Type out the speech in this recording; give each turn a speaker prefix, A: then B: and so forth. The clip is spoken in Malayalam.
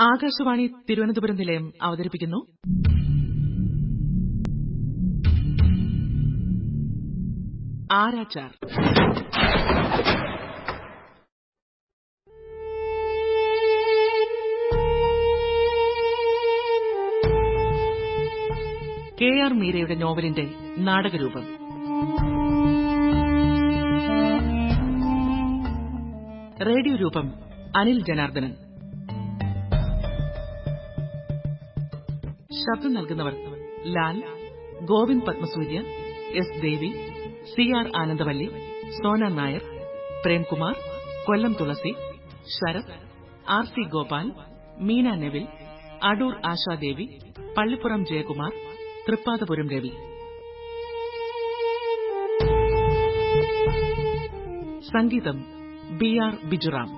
A: ആകാശവാണി തിരുവനന്തപുരം നിലയം അവതരിപ്പിക്കുന്നു. ആരാച്ചാർ. കെ ആർ മീരയുടെ നോവലിന്റെ നാടകരൂപം. റേഡിയോ രൂപം അനിൽ ജനാർദ്ദനൻ. ശബ്ദം നൽകുന്നവർ Lal Govind Padmasurya S Devi C R Anandavalli Sona Nair Premkumar Kollam Thulasi Sarath R C Gopal Meena Neville Adoor Ashadevi Pallippuram Jayakumar Thrippathapuram Ravi. സംഗീതം ബി ആർ ബിജുറാം.